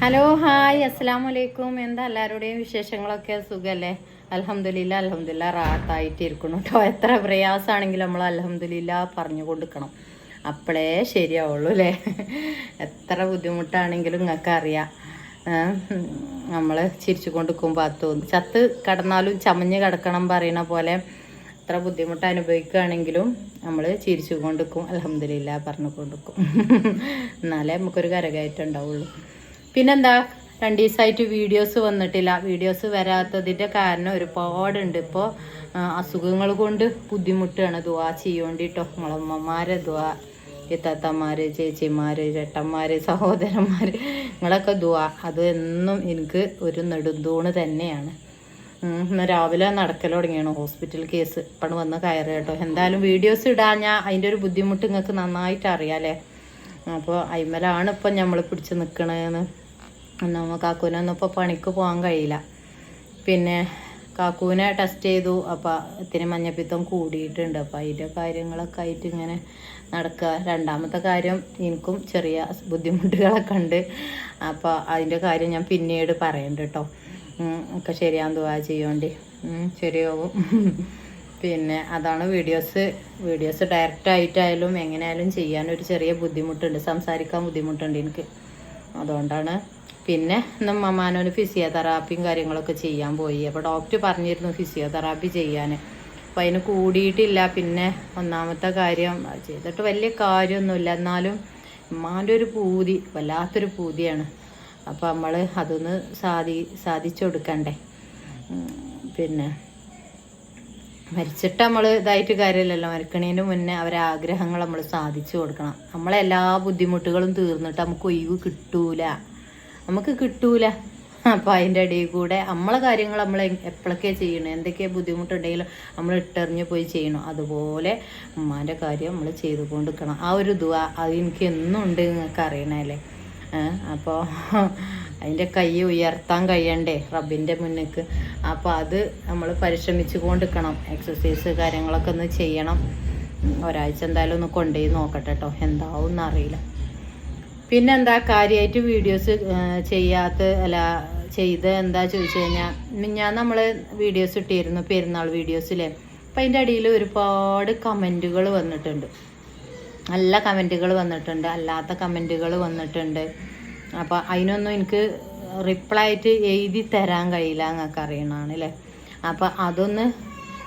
Hello hi അസ്സാം വലൈക്കും എന്താ എല്ലാവരുടെയും വിശേഷങ്ങളൊക്കെ? സുഖല്ലേ? അലഹമില്ല അലഹമില്ല റാത്തായിട്ട് ഇരിക്കണം കേട്ടോ എത്ര പ്രയാസമാണെങ്കിലും നമ്മൾ അലഹമില്ല പറഞ്ഞു കൊടുക്കണം അപ്പോഴേ ശരിയാവുള്ളൂ അല്ലേ എത്ര ബുദ്ധിമുട്ടാണെങ്കിലും നിങ്ങൾക്ക് അറിയാം. നമ്മൾ ചിരിച്ചു കൊണ്ടിരിക്കുമ്പോൾ അത് തോന്നും. ചത്ത് കടന്നാലും ചമഞ്ഞ് കിടക്കണം പറയണ പോലെ എത്ര ബുദ്ധിമുട്ട് അനുഭവിക്കുകയാണെങ്കിലും നമ്മൾ ചിരിച്ചു കൊണ്ടിരിക്കും അലഹമില്ല പറഞ്ഞു കൊണ്ടിരിക്കും എന്നാലേ നമുക്കൊരു കരകയറ്റം ഉണ്ടാവുള്ളൂ. പിന്നെന്താ? രണ്ട് ദിവസമായിട്ട് വീഡിയോസ് വന്നിട്ടില്ല. വീഡിയോസ് വരാത്തതിന്റെ കാരണം ഒരുപാടുണ്ട്. ഇപ്പോൾ അസുഖങ്ങൾ കൊണ്ട് ബുദ്ധിമുട്ടാണ്. ദുവാ ചെയ്യോണ്ടിട്ടോ. നമ്മളമ്മമാരെ ദുവാ ഇത്താത്തമാർ ചേച്ചിമാർ ചേട്ടന്മാർ സഹോദരന്മാർ നിങ്ങളൊക്കെ ദുവാ. അത് എന്നും എനിക്ക് ഒരു നെടുന്തൂണ് തന്നെയാണ്. ഇന്ന് രാവിലെ നടക്കൽ തുടങ്ങിയാണ് ഹോസ്പിറ്റൽ കേസ്. ഇപ്പം വന്ന് കയറി കേട്ടോ. എന്തായാലും വീഡിയോസ് ഇടാൻ ഞാൻ അതിന്റെ ഒരു ബുദ്ധിമുട്ട് നിങ്ങൾക്ക് നന്നായിട്ട് അറിയാലേ അപ്പോൾ അയിമലാണ് ഇപ്പം നമ്മൾ പിടിച്ച് നിൽക്കണതെന്ന് നമ്മ കാക്കൂനൊന്നും ഇപ്പോൾ പണിക്ക് പോകാൻ കഴിയില്ല. പിന്നെ കാക്കൂനെ ടെസ്റ്റ് ചെയ്തു. അപ്പോൾ ഇത്തിരി മഞ്ഞപ്പിത്തം കൂടിയിട്ടുണ്ട്. അപ്പോൾ അതിന്റെ കാര്യങ്ങളൊക്കെ ആയിട്ട് ഇങ്ങനെ നടക്കുക രണ്ടാമത്തെ കാര്യം എനിക്കും ചെറിയ ബുദ്ധിമുട്ടുകളൊക്കെ ഉണ്ട്. അപ്പോൾ അതിന്റെ കാര്യം ഞാൻ പിന്നീട് പറയുന്നുണ്ട് കേട്ടോ ഒക്കെ ശരിയാന്ന് ദുവാ ചെയ്യോണ്ടി. ശരിയാവും. പിന്നെ അതാണ് വീഡിയോസ് വീഡിയോസ് ഡയറക്റ്റ് ആയിട്ടായാലും എങ്ങനെയായാലും ചെയ്യാനൊരു ചെറിയ ബുദ്ധിമുട്ടുണ്ട്. സംസാരിക്കാൻ ബുദ്ധിമുട്ടുണ്ട് എനിക്ക്. അതുകൊണ്ടാണ്. പിന്നെ മമ്മാനോന് ഫിസിയോതെറാപ്പിയും കാര്യങ്ങളൊക്കെ ചെയ്യാൻ പോയി. അപ്പോൾ ഡോക്ടർ പറഞ്ഞിരുന്നു ഫിസിയോതെറാപ്പി ചെയ്യാൻ അപ്പോൾ അതിന് കൂടിയിട്ടില്ല. പിന്നെ ഒന്നാമത്തെ കാര്യം ചെയ്തിട്ട് വലിയ കാര്യമൊന്നുമില്ല. എന്നാലും ഉമ്മാന്റെ ഒരു പൂതി വല്ലാത്തൊരു പൂതിയാണ്. അപ്പോൾ നമ്മൾ അതൊന്ന് സാധി സാധിച്ചു കൊടുക്കണ്ടേ പിന്നെ മരിച്ചിട്ട് നമ്മൾ ഇതായിട്ട് കാര്യമില്ലല്ലോ മരിക്കണേന് മുന്നേ അവരെ ആഗ്രഹങ്ങൾ നമ്മൾ സാധിച്ചു കൊടുക്കണം. നമ്മളെ എല്ലാ ബുദ്ധിമുട്ടുകളും തീർന്നിട്ട് നമുക്ക് ഒഴിവ് കിട്ടൂല. നമുക്ക് കിട്ടൂല. അപ്പം അതിന്റെ ഇടയിൽ കൂടെ നമ്മളെ കാര്യങ്ങൾ നമ്മൾ എപ്പോഴൊക്കെ ചെയ്യണം എന്തൊക്കെ ബുദ്ധിമുട്ടുണ്ടെങ്കിലും നമ്മൾ ഇട്ടെറിഞ്ഞ് പോയി ചെയ്യണം. അതുപോലെ ഉമ്മാന്റെ കാര്യം നമ്മൾ ചെയ്തു കൊണ്ടിരിക്കണം ആ ഒരു ദുവ അത് എനിക്ക് എന്നും നിങ്ങൾക്ക് അറിയണല്ലേ? അപ്പോൾ അതിന്റെ കൈ ഉയർത്താൻ കഴിയണ്ടേ റബ്ബിന്റെ മുന്നിക്ക്. അപ്പോൾ അത് നമ്മൾ പരിശ്രമിച്ചു കൊണ്ടിരിക്കണം എക്സസൈസ് കാര്യങ്ങളൊക്കെ ഒന്ന് ചെയ്യണം. ഒരാഴ്ച എന്തായാലും ഒന്ന് കൊണ്ടുപോയി നോക്കട്ടെ കേട്ടോ എന്താവും എന്നറിയില്ല. പിന്നെ എന്താ കാര്യമായിട്ട് വീഡിയോസ് ചെയ്യാത്ത അല്ല ചെയ്ത് എന്താ ചോദിച്ചു കഴിഞ്ഞാൽ ഞാൻ നമ്മൾ വീഡിയോസ് ഇട്ടിരുന്നു പെരുന്നാൾ വീഡിയോസിലെ അപ്പം അതിന്റെ അടിയിൽ ഒരുപാട് കമന്റുകൾ വന്നിട്ടുണ്ട്. നല്ല കമന്റുകൾ വന്നിട്ടുണ്ട്. അല്ലാത്ത കമന്റുകൾ വന്നിട്ടുണ്ട്. അപ്പോൾ അതിനൊന്നും എനിക്ക് റിപ്ലൈ ആയിട്ട് എഴുതി തരാൻ കഴിയില്ല എന്നൊക്കെ അറിയണതാണ് അല്ലേ അപ്പോൾ അതൊന്ന്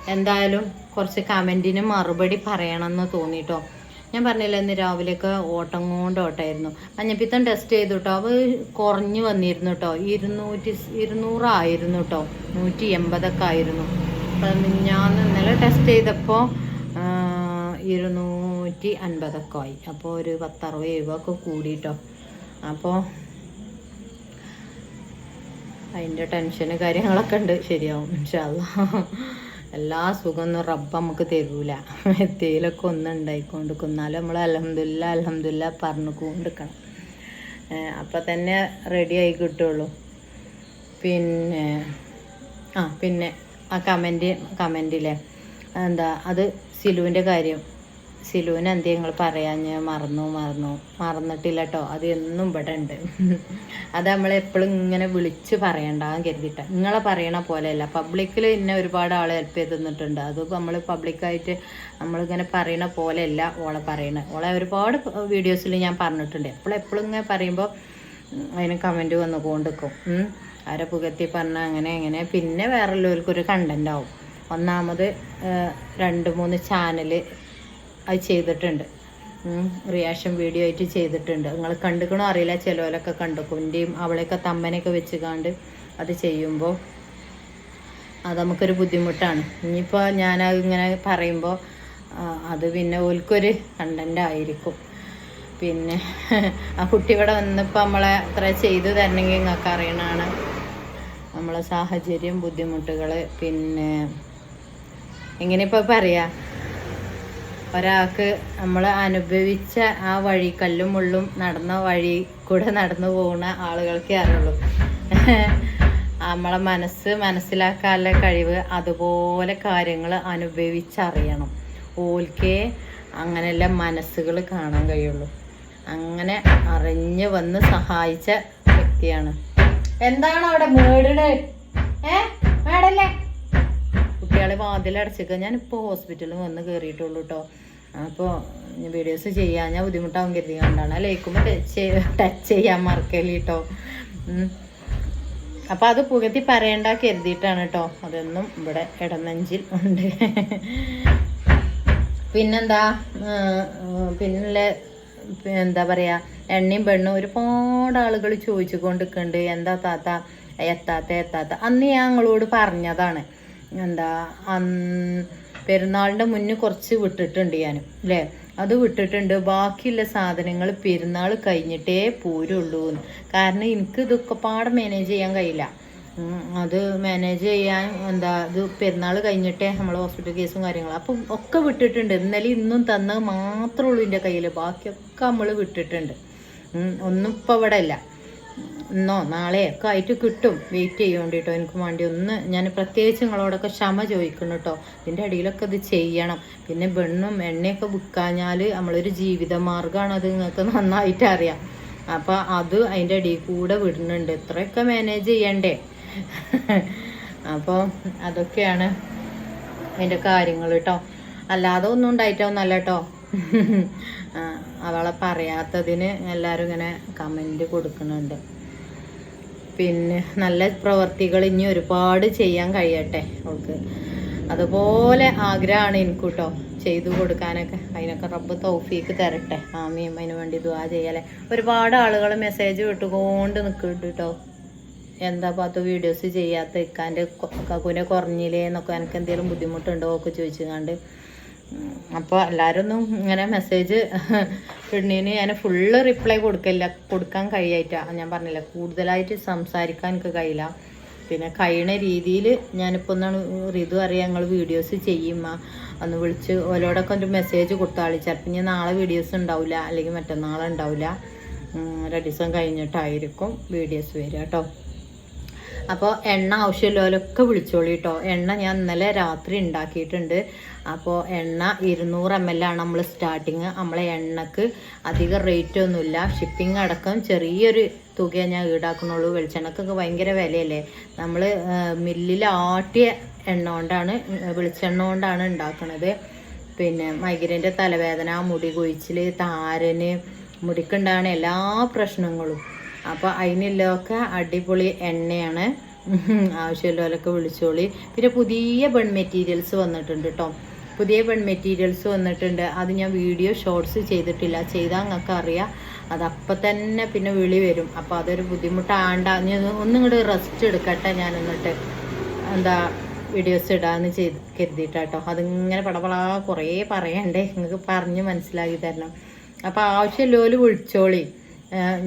എന്തായാലും കുറച്ച് കമന്റിന് മറുപടി പറയണമെന്ന് തോന്നിട്ടോ. ഞാൻ പറഞ്ഞില്ല ഇന്ന് രാവിലെയൊക്കെ ഓട്ടം കൊണ്ട് ഓട്ടമായിരുന്നു മഞ്ഞപ്പിത്തം ടെസ്റ്റ് ചെയ്തു കേട്ടോ അത് കുറഞ്ഞു വന്നിരുന്നു കേട്ടോ ഇരുന്നൂറ്റി ഇരുന്നൂറായിരുന്നു കേട്ടോ നൂറ്റി എൺപതൊക്കെ ആയിരുന്നു ഞാൻ ഇന്നലെ ടെസ്റ്റ് ചെയ്തപ്പോൾ ഇരുന്നൂറ്റി അൻപതൊക്കെ ആയി. അപ്പോൾ ഒരു പത്തറുപത് എഴുപതൊക്കെ കൂടിയിട്ടോ അപ്പോൾ അതിന്റെ ടെൻഷന് കാര്യങ്ങളൊക്കെ ഉണ്ട്. ശരിയാവും ഇൻഷാല്ല എല്ലാ സുഖമൊന്നും റബ്ബ് നമുക്ക് തരൂല. എത്തിയിലൊക്കെ ഒന്നും ഉണ്ടായിക്കൊണ്ട് എന്നാലും നമ്മൾ അലഹമില്ല അലഹമില്ല പറഞ്ഞു കൊണ്ടിരിക്കണം അപ്പം തന്നെ റെഡി ആയി കിട്ടുള്ളൂ. പിന്നെ ആ പിന്നെ ആ കമന്റ് കമന്റിലെ എന്താ അത് സിലുവിന്റെ കാര്യം. സിലുവിന് എന്ത് ഞങ്ങൾ പറയാൻ ഞാൻ മറന്നു മറന്നു. മറന്നിട്ടില്ല കേട്ടോ അത് എന്നും ഇവിടെ ഉണ്ട്. അത് നമ്മളെപ്പോഴും ഇങ്ങനെ വിളിച്ച് പറയണ്ടാന്ന് കരുതിട്ട നിങ്ങളെ പറയണ പോലെയല്ല. പബ്ലിക്കിൽ ഇന്നെ ഒരുപാട് ആൾ ഹെൽപ്പ് ചെയ്ത് തന്നിട്ടുണ്ട്. അത് നമ്മൾ പബ്ലിക്കായിട്ട് നമ്മളിങ്ങനെ പറയണ പോലെയല്ല ഓളെ പറയണത് ഓളെ ഒരുപാട് വീഡിയോസിൽ ഞാൻ പറഞ്ഞിട്ടുണ്ട്. എപ്പോഴും എപ്പോഴും ഇങ്ങനെ പറയുമ്പോൾ അതിന് കമന്റ് വന്നു കൊണ്ടിരിക്കും ഉം. ആരെ പുകത്തി പറഞ്ഞാൽ അങ്ങനെ അങ്ങനെ. പിന്നെ വേറെ ഉള്ളവർക്കൊരു കണ്ടന്റ് ആവും. ഒന്നാമത് രണ്ട് മൂന്ന് ചാനൽ അത് ചെയ്തിട്ടുണ്ട്. റിയാക്ഷൻ വീഡിയോ ആയിട്ട് ചെയ്തിട്ടുണ്ട്. നിങ്ങൾ കണ്ടുക്കണോ അറിയില്ല. ചിലവരൊക്കെ കണ്ടു. എന്റെയും അവളെയൊക്കെ തമ്മനെയൊക്കെ വെച്ച് കണ്ട് അത് ചെയ്യുമ്പോൾ അത് നമുക്കൊരു ബുദ്ധിമുട്ടാണ്. ഇനിയിപ്പോൾ ഞാനത് ഇങ്ങനെ പറയുമ്പോൾ അത് പിന്നെ ഓൽക്കൊരു കണ്ടന്റ് ആയിരിക്കും. പിന്നെ ആ കുട്ടി ഇവിടെ വന്നപ്പോൾ നമ്മളെ അത്ര ചെയ്തു തരണമെങ്കിൽ നിങ്ങൾക്ക് അറിയണതാണ്. നമ്മളെ സാഹചര്യം ബുദ്ധിമുട്ടുകൾ പിന്നെ എങ്ങനെ ഇപ്പോൾ പറയാ? ഒരാൾക്ക് നമ്മൾ അനുഭവിച്ച ആ വഴി കല്ലും മുള്ളും നടന്ന വഴി കൂടെ നടന്നു പോകുന്ന ആളുകൾക്കേ അറിയുള്ളൂ. നമ്മളെ മനസ്സ് മനസ്സിലാക്കാനുള്ള കഴിവ് അതുപോലെ കാര്യങ്ങൾ അനുഭവിച്ചറിയണം. ഓൽക്കേ അങ്ങനെയുള്ള മനസ്സുകൾ കാണാൻ കഴിയുള്ളൂ. അങ്ങനെ അറിഞ്ഞു വന്ന് സഹായിച്ച വ്യക്തിയാണ്. എന്താണ് അവിടെ മേടിന് ഏ? മേടല്ലേ? കുട്ടികളെ വാതിലടച്ചേക്ക. ഞാനിപ്പോ ഹോസ്പിറ്റലിൽ വന്ന് കയറിയിട്ടുള്ളൂ കേട്ടോ അപ്പോൾ വീഡിയോസ് ചെയ്യാൻ ഞാൻ ബുദ്ധിമുട്ടാവും കരുതി കൊണ്ടാണ്. ലയിക്കുമ്പോൾ ടച്ച് ടച്ച് ചെയ്യാൻ മറക്കൽ കേട്ടോ അപ്പം അത് പുകത്തി പറയണ്ട കരുതിയിട്ടാണ് കേട്ടോ അതൊന്നും ഇവിടെ ഇടനെഞ്ചിൽ ഉണ്ട്. പിന്നെന്താ? പിന്നെ എന്താ പറയാ എണ്ണയും പെണ്ണും ഒരുപാട് ആളുകൾ ചോദിച്ചു കൊണ്ടിരിക്കുന്നുണ്ട് എന്താ താത്ത? എത്താത്ത എത്താത്ത. അന്ന് ഞാൻ ഞങ്ങളോട് പറഞ്ഞതാണ്. എന്താ? അന്ന് പെരുന്നാളിന്റെ മുന്നേ കുറച്ച് വിട്ടിട്ടുണ്ട് ഞാൻ അല്ലേ അത് വിട്ടിട്ടുണ്ട്. ബാക്കിയുള്ള സാധനങ്ങൾ പെരുന്നാൾ കഴിഞ്ഞിട്ടേ പോരുള്ളൂ കാരണം എനിക്ക് ഇതൊക്കെ പാടെ മാനേജ് ചെയ്യാൻ കഴിയില്ല. അത് മാനേജ് ചെയ്യാൻ എന്താ ഇത് പെരുന്നാൾ കഴിഞ്ഞിട്ടേ നമ്മൾ ഹോസ്പിറ്റൽ കേസും കാര്യങ്ങളും അപ്പം ഒക്കെ വിട്ടിട്ടുണ്ട്. ഇന്നലെ ഇന്നും തന്നത് മാത്രമേ ഉള്ളൂ എന്റെ കയ്യിൽ ബാക്കിയൊക്കെ നമ്മൾ വിട്ടിട്ടുണ്ട്. ഒന്നും ഇപ്പം ഇവിടെ ഇല്ല. ഇന്നോ നാളെ ഒക്കെ ആയിട്ട് കിട്ടും. വെയിറ്റ് ചെയ്യുകൊണ്ട് കേട്ടോ എനിക്ക് വേണ്ടി ഒന്ന് ഞാൻ പ്രത്യേകിച്ച് നിങ്ങളോടൊക്കെ ക്ഷമ ചോദിക്കണം കേട്ടോ ഇതിന്റെ അടിയിലൊക്കെ ഇത് ചെയ്യണം. പിന്നെ വെണ്ണും എണ്ണയൊക്കെ വിൽക്കാഞ്ഞാൽ നമ്മളൊരു ജീവിത മാർഗമാണ് അത് നിങ്ങൾക്ക് നന്നായിട്ട് അറിയാം. അപ്പോൾ അത് അതിന്റെ അടിയിൽ കൂടെ വിടുന്നുണ്ട്. ഇത്രയൊക്കെ മാനേജ് ചെയ്യണ്ടേ? അപ്പോൾ അതൊക്കെയാണ് അതിന്റെ കാര്യങ്ങൾ കേട്ടോ അല്ലാതെ ഒന്നും ഉണ്ടായിട്ടൊന്നല്ല കേട്ടോ അവളെ പറയാത്തതിന് എല്ലാവരും ഇങ്ങനെ കമന്റ് കൊടുക്കുന്നുണ്ട്. പിന്നെ നല്ല പ്രവർത്തികൾ ഇനി ഒരുപാട് ചെയ്യാൻ കഴിയട്ടെ അവൾക്ക്. അതുപോലെ ആഗ്രഹമാണ് എനിക്ക് കേട്ടോ ചെയ്തു കൊടുക്കാനൊക്കെ. അതിനൊക്കെ റബ്ബ് തൗഫീക്ക് തരട്ടെ. ആമിയും അതിന് വേണ്ടി ദുവാ ചെയ്യാലേ ഒരുപാട് ആളുകൾ മെസ്സേജ് വിട്ടുകൊണ്ട് നിൽക്കുന്നുണ്ട് കേട്ടോ എന്താ പാത്തു വീഡിയോസ് ചെയ്യാത്ത ഇക്കാന്റെ കക്കുനെ കുറഞ്ഞില്ലേ എന്നൊക്കെ. എനിക്ക് എന്തെങ്കിലും ബുദ്ധിമുട്ടുണ്ടോ? ഒക്കെ ചോദിച്ചുകൊണ്ട് അപ്പോൾ എല്ലാവരും ഒന്നും ഇങ്ങനെ മെസ്സേജ് ഇടുന്നതിന് ഞാൻ ഫുള്ള് റിപ്ലൈ കൊടുക്കില്ല കൊടുക്കാൻ കഴിയായിട്ടാണ് ഞാൻ പറഞ്ഞില്ല കൂടുതലായിട്ട് സംസാരിക്കാൻ എനിക്ക് കഴിയില്ല. പിന്നെ കഴിയണ രീതിയിൽ ഞാനിപ്പോൾ ഒന്നാണ് ഋതു അറിയാം ഞങ്ങൾ വീഡിയോസ് ചെയ്യുമ്മ ഒന്ന് വിളിച്ച് ഓരോടൊക്കെ ഒരു മെസ്സേജ് കൊടുത്താളി ചിലപ്പോൾ ഇനി നാളെ വീഡിയോസ് ഉണ്ടാവില്ല അല്ലെങ്കിൽ ഉം, രണ്ട് ദിവസം കഴിഞ്ഞിട്ടായിരിക്കും വീഡിയോസ് വരിക കേട്ടോ അപ്പോൾ എണ്ണ ആവശ്യമുള്ളവരൊക്കെ വിളിച്ചോളി കേട്ടോ എണ്ണ ഞാൻ ഇന്നലെ രാത്രി ഉണ്ടാക്കിയിട്ടുണ്ട് അപ്പോൾ എണ്ണ ഇരുന്നൂറ് എം എൽ ആണ് നമ്മൾ സ്റ്റാർട്ടിങ് നമ്മളെ എണ്ണക്ക് അധികം റേറ്റ് ഒന്നുമില്ല. ഷിപ്പിംഗ് അടക്കം ചെറിയൊരു തുക ഞാൻ ഈടാക്കുന്നുള്ളൂ. വെളിച്ചെണ്ണക്കൊക്കെ ഭയങ്കര വിലയല്ലേ? നമ്മൾ മില്ലിൽ ആട്ടിയ എണ്ണ കൊണ്ടാണ് വെളിച്ചെണ്ണ കൊണ്ടാണ് ഉണ്ടാക്കുന്നത് പിന്നെ മൈഗ്രൈന്റെ തലവേദന മുടി കൊഴിച്ചിൽ താരന് മുടിക്കുണ്ടാകുന്ന എല്ലാ പ്രശ്നങ്ങളും. അപ്പോൾ അതിനെല്ലാമൊക്കെ അടിപൊളി എണ്ണയാണ്. ആവശ്യമുള്ളവരൊക്കെ വിളിച്ചോളി. പിന്നെ പുതിയ ബൺ മെറ്റീരിയൽസ് വന്നിട്ടുണ്ട് കേട്ടോ പുതിയ ബൺ മെറ്റീരിയൽസ് വന്നിട്ടുണ്ട്. അത് ഞാൻ വീഡിയോ ഷോർട്സ് ചെയ്തിട്ടില്ല. ചെയ്താൽ നിങ്ങൾക്ക് അറിയാം. അതപ്പം തന്നെ പിന്നെ വിളി വരും. അപ്പോൾ അതൊരു ബുദ്ധിമുട്ടാണ്ട. ഞാൻ ഒന്നും ഇങ്ങോട്ട് റെസ്റ്റ് എടുക്കട്ടെ ഞാൻ എന്നിട്ട് എന്താ വീഡിയോസ് ഇടാന്ന് ചെയ്ത് കരുതിയിട്ടാട്ടോ അതിങ്ങനെ പടപളാ കുറേ പറയണ്ടേ. നിങ്ങൾക്ക് പറഞ്ഞ് മനസ്സിലാക്കി തരണം. അപ്പോൾ ആവശ്യമില്ലോൽ വിളിച്ചോളി.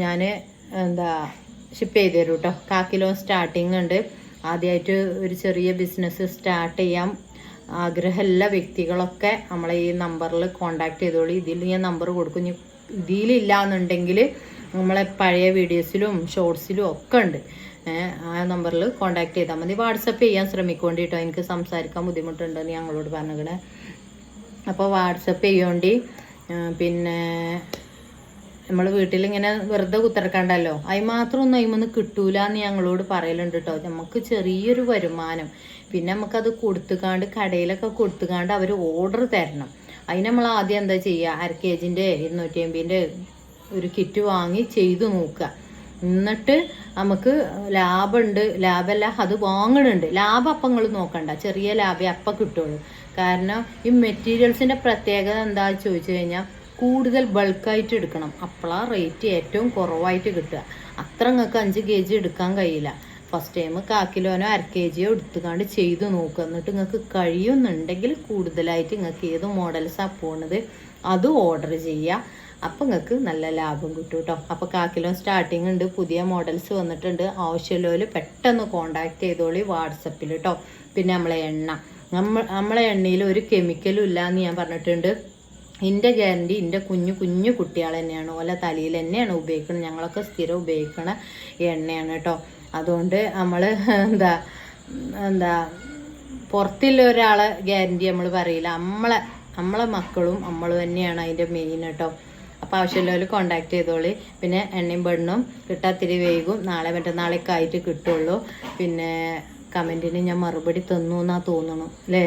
ഞാൻ എന്താ ഷിപ്പ് ചെയ്ത് തരും കേട്ടോ കാക്കിലോ കിലോ സ്റ്റാർട്ടിങ് ഉണ്ട്. ആദ്യമായിട്ട് ഒരു ചെറിയ ബിസിനസ് സ്റ്റാർട്ട് ചെയ്യാൻ ആഗ്രഹമുള്ള വ്യക്തികളൊക്കെ നമ്മളെ ഈ നമ്പറിൽ കോണ്ടാക്ട് ചെയ്തോളി. ഇതിൽ ഞാൻ നമ്പർ കൊടുക്കും. ഇതിലില്ല എന്നുണ്ടെങ്കിൽ നമ്മളെ പഴയ വീഡിയോസിലും ഷോർട്സിലും ഒക്കെ ഉണ്ട്. ആ നമ്പറിൽ കോണ്ടാക്ട് ചെയ്താൽ മതി. വാട്സപ്പ് ചെയ്യാൻ ശ്രമിക്കൊണ്ട് കേട്ടോ എനിക്ക് സംസാരിക്കാൻ ബുദ്ധിമുട്ടുണ്ടെന്ന് ഞങ്ങളോട് പറഞ്ഞിക്കണേ. അപ്പോൾ വാട്സപ്പ് ചെയ്യോണ്ടി. പിന്നെ നമ്മൾ വീട്ടിലിങ്ങനെ വെറുതെ കുത്തിറക്കണ്ടല്ലോ. അതിന് മാത്രം ഒന്നും അതിമൊന്നും കിട്ടൂല എന്ന് ഞങ്ങളോട് പറയലുണ്ട് കേട്ടോ നമുക്ക് ചെറിയൊരു വരുമാനം. പിന്നെ നമുക്കത് കൊടുത്തുകാണ്ട് കടയിലൊക്കെ കൊടുത്തുകാണ്ട് അവർ ഓർഡർ തരണം. അതിന് നമ്മൾ ആദ്യം എന്താ ചെയ്യുക അര കെ ജിന്റെ ഇരുന്നൂറ്റി അമ്പതിന്റെ ഒരു കിറ്റ് വാങ്ങി ചെയ്തു നോക്കുക. എന്നിട്ട് നമുക്ക് ലാഭമുണ്ട് ലാഭമല്ല അത് വാങ്ങണുണ്ട്. ലാഭം അപ്പം നിങ്ങൾ നോക്കണ്ട. ചെറിയ ലാഭം അപ്പം കിട്ടുള്ളൂ. കാരണം ഈ മെറ്റീരിയൽസിന്റെ പ്രത്യേകത എന്താ ചോദിച്ചു കഴിഞ്ഞാൽ കൂടുതൽ ബൾക്കായിട്ട് എടുക്കണം. അപ്പോഴാ റേറ്റ് ഏറ്റവും കുറവായിട്ട് കിട്ടുക. അത്ര നിങ്ങൾക്ക് അഞ്ച് കെ ജി എടുക്കാൻ കഴിയില്ല. ഫസ്റ്റ് ടൈം കാ കിലോനോ അര കെ ജിയോ എടുത്തുകൊണ്ട് ചെയ്ത് നോക്കുക എന്നിട്ട് നിങ്ങൾക്ക് കഴിയുന്നുണ്ടെങ്കിൽ കൂടുതലായിട്ട് നിങ്ങൾക്ക് ഏത് മോഡൽസാണ് പോണത് അത് ഓർഡർ ചെയ്യുക അപ്പം നിങ്ങൾക്ക് നല്ല ലാഭം കിട്ടും കേട്ടോ അപ്പോൾ കിലോ സ്റ്റാർട്ടിങ് ഉണ്ട് പുതിയ മോഡൽസ് വന്നിട്ടുണ്ട്. ആവശ്യമുള്ളവർ പെട്ടെന്ന് കോണ്ടാക്ട് ചെയ്തോളി വാട്സപ്പിൽ കേട്ടോ പിന്നെ നമ്മളെ എണ്ണ. നമ്മൾ നമ്മളെ എണ്ണയിൽ ഒരു കെമിക്കലും ഇല്ല എന്ന് ഞാൻ പറഞ്ഞിട്ടുണ്ട്. എന്റെ ഗ്യാരണ്ടി എന്റെ കുഞ്ഞു കുഞ്ഞു കുട്ടികൾ തന്നെയാണ്. ഓല തലയിൽ തന്നെയാണ് ഉപയോഗിക്കുന്നത് ഞങ്ങളൊക്കെ സ്ഥിരം ഉപയോഗിക്കണ എണ്ണയാണ് കേട്ടോ. അതുകൊണ്ട് നമ്മൾ എന്താ എന്താ പുറത്തുള്ള ഒരാളെ ഗ്യാരണ്ടി നമ്മൾ പറയില്ല. നമ്മളെ നമ്മളെ മക്കളും നമ്മൾ തന്നെയാണ് അതിന്റെ മെയിൻ കേട്ടോ. അപ്പം അപ്പോൾ ആവശ്യമുള്ളവർ കോണ്ടാക്ട് ചെയ്തോളി. പിന്നെ എണ്ണയും പെണ്ണും കിട്ടാത്തിരി വേഗം നാളെ മറ്റന്നാളേക്ക് ആയിട്ട് കിട്ടുള്ളൂ. പിന്നെ കമന്റിന് ഞാൻ മറുപടി തന്നു എന്നാണ് തോന്നുന്നു അല്ലേ?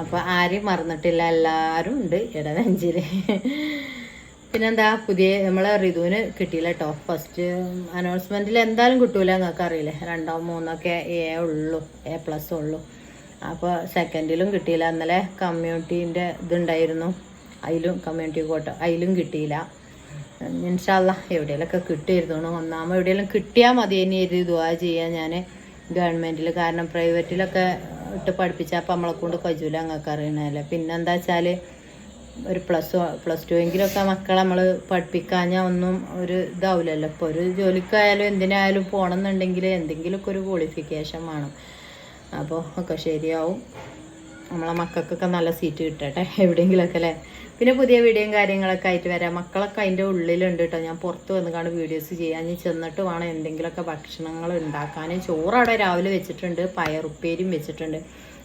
അപ്പോൾ ആരെയും മറന്നിട്ടില്ല എല്ലാവരും ഉണ്ട് ഇടവഞ്ചിൽ പിന്നെന്താ പുതിയ നമ്മളെ ഋതുവിന് കിട്ടിയില്ല കേട്ടോ ഫസ്റ്റ് അനൗൺസ്മെന്റിൽ എന്തായാലും കിട്ടൂല നിങ്ങൾക്ക് അറിയില്ലേ. രണ്ടോ മൂന്നൊക്കെ എ ഉള്ളൂ എ പ്ലസ് ഉള്ളൂ. അപ്പോൾ സെക്കൻഡിലും കിട്ടിയില്ല. ഇന്നലെ കമ്മ്യൂണിറ്റീന്റെ ഇതുണ്ടായിരുന്നു. അതിലും കമ്മ്യൂണിറ്റി കോട്ട അതിലും കിട്ടിയില്ല. ഇൻഷാല്ല എവിടെയെങ്കിലൊക്കെ കിട്ടിയിരുന്നു ഒന്നാമത് എവിടെയെങ്കിലും കിട്ടിയാൽ മതി ഇനി ദുവാ ചെയ്യാൻ ഞാൻ ഗവൺമെന്റിൽ കാരണം പ്രൈവറ്റിലൊക്കെ ഇട്ട് പഠിപ്പിച്ചാൽ അപ്പം നമ്മളെ കൊണ്ട് കജൂല അങ്ങക്ക് അറിയണല്ലേ പിന്നെന്താ വെച്ചാൽ ഒരു പ്ലസ് പ്ലസ് ടു എങ്കിലൊക്കെ മക്കളെ നമ്മൾ പഠിപ്പിക്കാഞ്ഞാൽ ഒന്നും ഒരു ഇതാവില്ലല്ലോ ഇപ്പോൾ ഒരു ജോലിക്കായാലും എന്തിനായാലും പോകണമെന്നുണ്ടെങ്കിൽ എന്തെങ്കിലുമൊക്കെ ഒരു ക്വാളിഫിക്കേഷൻ വേണം. അപ്പോൾ ഒക്കെ ശരിയാവും. നമ്മളെ മക്കൾക്കൊക്കെ നല്ല സീറ്റ് കിട്ടട്ടെ എവിടെയെങ്കിലുമൊക്കെ അല്ലേ? പിന്നെ പുതിയ വീഡിയോയും കാര്യങ്ങളൊക്കെ ആയിട്ട് വരാം. മക്കളൊക്കെ അതിന്റെ ഉള്ളിലുണ്ട് കേട്ടോ. ഞാൻ പുറത്ത് വന്ന് കാണും വീഡിയോസ് ചെയ്യാൻ. ഞാൻ ചെന്നിട്ട് വേണം എന്തെങ്കിലുമൊക്കെ ഭക്ഷണങ്ങൾ ഉണ്ടാക്കാൻ. ചോറവിടെ രാവിലെ വെച്ചിട്ടുണ്ട്. പയറുപ്പേരിയും വെച്ചിട്ടുണ്ട്.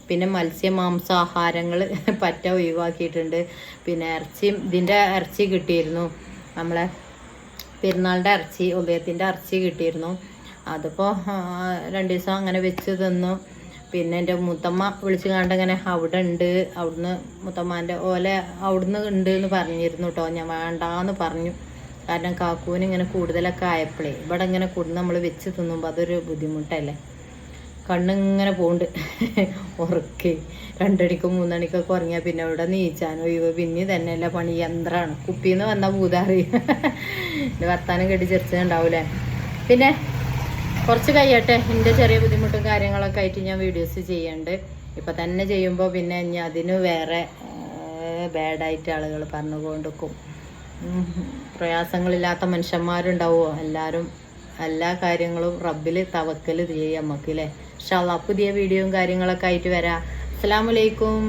പിന്നെ മത്സ്യ മാംസാഹാരങ്ങൾ പറ്റ ഒഴിവാക്കിയിട്ടുണ്ട്. പിന്നെ ഇറച്ചിയും ഇതിന്റെ ഇറച്ചി കിട്ടിയിരുന്നു. നമ്മളെ പെരുന്നാളിന്റെ ഇറച്ചി ഉദയത്തിന്റെ ഇറച്ചി കിട്ടിയിരുന്നു. അതിപ്പോൾ രണ്ട് ദിവസം അങ്ങനെ വെച്ച് തന്നു. പിന്നെ എന്റെ മുത്തമ്മ വിളിച്ചു കണ്ട് ഇങ്ങനെ അവിടെ ഉണ്ട് അവിടുന്ന് മുത്തമ്മാന്റെ ഓല അവിടുന്ന് ഉണ്ട് എന്ന് പറഞ്ഞിരുന്നു കേട്ടോ ഞാൻ വേണ്ടാന്ന് പറഞ്ഞു. കാരണം കാക്കൂന് ഇങ്ങനെ കൂടുതലൊക്കെ ആയപ്പോഴേ ഇവിടെ ഇങ്ങനെ കൂടുതൽ നമ്മൾ വെച്ച് തിന്നുമ്പോൾ അതൊരു ബുദ്ധിമുട്ടല്ലേ? കണ്ണിങ്ങനെ പോണ്ട്. ഉറക്കി. രണ്ടണിക്കും മൂന്നണിക്കൊക്കെ ഉറങ്ങിയാൽ പിന്നെ ഇവിടെ നീച്ചാനോ ഇവ പിന്നെ തന്നെയല്ല പണി. യന്ത്രമാണ് കുപ്പിന്ന് വന്നാൽ പൂതാറി വർത്താനം കെട്ടി ചെറിച്ചുണ്ടാവൂലേ പിന്നെ കുറച്ച് കഴിയട്ടെ. എന്റെ ചെറിയ ബുദ്ധിമുട്ടും കാര്യങ്ങളൊക്കെ ആയിട്ട് ഞാൻ വീഡിയോസ് ചെയ്യുന്നുണ്ട് ഇപ്പം തന്നെ ചെയ്യുമ്പോൾ പിന്നെ ഇനി അതിന് വേറെ ബാഡായിട്ട് ആളുകൾ പറഞ്ഞുകൊണ്ടിരിക്കും കൊണ്ടിരിക്കും പ്രയാസങ്ങളില്ലാത്ത മനുഷ്യന്മാരുണ്ടാവുമോ എല്ലാവരും എല്ലാ കാര്യങ്ങളും റബ്ബിൽ തവക്കൽ ചെയ്യാം നമുക്ക് അല്ലേ ഇൻഷാല്ലാ പുതിയ വീഡിയോയും കാര്യങ്ങളൊക്കെ ആയിട്ട് വരാം. അസ്സലാമലൈക്കും